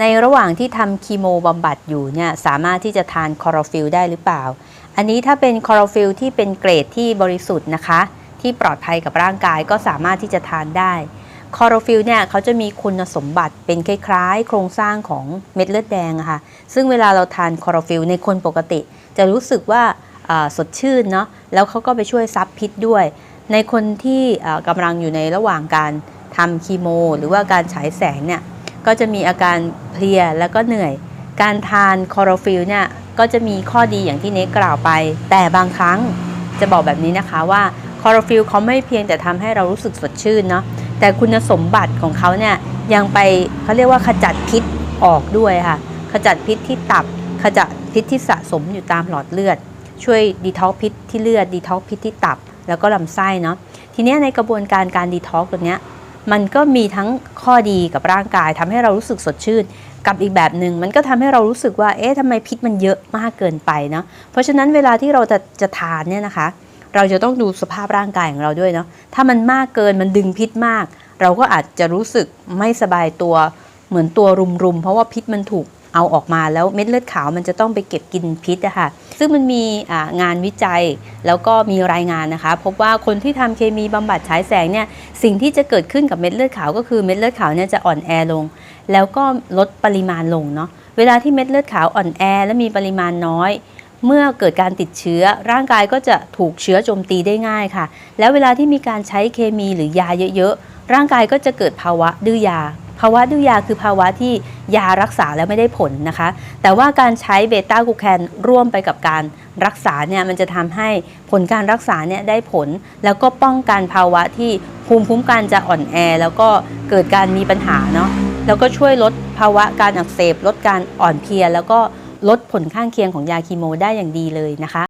ในระหว่างที่ทำคีโมบำบัดอยู่เนี่ยสามารถที่จะทานคอโรฟิลได้หรือเปล่า อันนี้ถ้าเป็นคอโรฟิลที่เป็นเกรดที่บริสุทธิ์นะคะ ที่ปลอดภัยกับร่างกายก็สามารถที่จะทานได้คอโรฟิลเนี่ยเขาจะมีคุณสมบัติเป็นคล้ายๆ โครงสร้างของเม็ดเลือดแดงะค่ะ ซึ่งเวลาเราทานคอโรฟิลในคนปกติ จะรู้สึกว่าสดชื่นเนาะแล้วเขาก็ไปช่วยซับพิษด้วย ในคนที่กำลังอยู่ในระหว่างการทำคีโม หรือว่าการฉายแสงเนี่ย ก็จะมีอาการเพลียแล้วก็เหนื่อย การทานคอโรฟิลเนี่ยก็จะมีข้อดีอย่างที่เนกกล่าวไป แต่บางครั้งจะบอกแบบนี้นะคะว่าคอโรฟิลเขาไม่เพียงแต่ทำให้เรารู้สึกสดชื่นเนาะแต่คุณสมบัติของเขาเนี่ยยังไปเขาเรียกว่าขจัดพิษออกด้วยค่ะขจัดพิษที่ตับขจัดพิษที่สะสมอยู่ตามหลอดเลือด ช่วยดีท็อกพิษที่เลือดดีท็อกพิษที่ตับ แล้วก็ลำไส้เนาะทีนี้ในกระบวนการการดีท็อกตัวเนี้ย มันก็มีทั้งข้อดีกับร่างกายทำให้เรารู้สึกสดชื่น กับอีกแบบหนึ่งมันก็ทำให้เรารู้สึกว่า เอ๊ะทำไมพิษมันเยอะมากเกินไปเนาะเพราะฉะนั้นเวลาที่เราจะจะทานเนี่ยนะคะ เราจะต้องดูสภาพร่างกายของเราด้วยเนาะถ้ามันมากเกินมันดึงพิษมาก เราก็อาจจะรู้สึกไม่สบายตัวเหมือนตัวรุมๆเพราะว่าพิษมันถูก เอาออกมาแล้วเม็ดเลือดขาวมันจะต้องไปเก็บกินพิษอะค่ะซึ่งมันมีงานวิจัยแล้วก็มีรายงานนะคะ พบว่าคนที่ทำเคมีบำบัดฉายแสงเนี่ยสิ่งที่จะเกิดขึ้นกับเม็ดเลือดขาวก็คือเม็ดเลือดขาวเนี่ยจะอ่อนแอลง แล้วก็ลดปริมาณลงเนาะเวลาที่เม็ดเลือดขาวอ่อนแอและมีปริมาณน้อยเมื่อเกิดการติดเชื้อร่างกายก็จะถูกเชื้อโจมตีได้ง่ายค่ะ แล้วเวลาที่มีการใช้เคมีหรือยาเยอะๆ ร่างกายก็จะเกิดภาวะดื้อยา ภาวะดื้อยาคือภาวะที่ยารักษาแล้วไม่ได้ผลนะคะ แต่ว่าการใช้เบต้ากูแคนร่วมไปกับการรักษาเนี่ยมันจะทำให้ผลการรักษาเนี่ยได้ผล แล้วก็ป้องกันภาวะที่ภูมิคุ้มกันจะอ่อนแอ แล้วก็เกิดการมีปัญหาเนาะแล้วก็ช่วยลดภาวะการอักเสบ ลดการอ่อนเพลีย แล้วก็ลดผลข้างเคียงของยาคีโมได้อย่างดีเลยนะคะ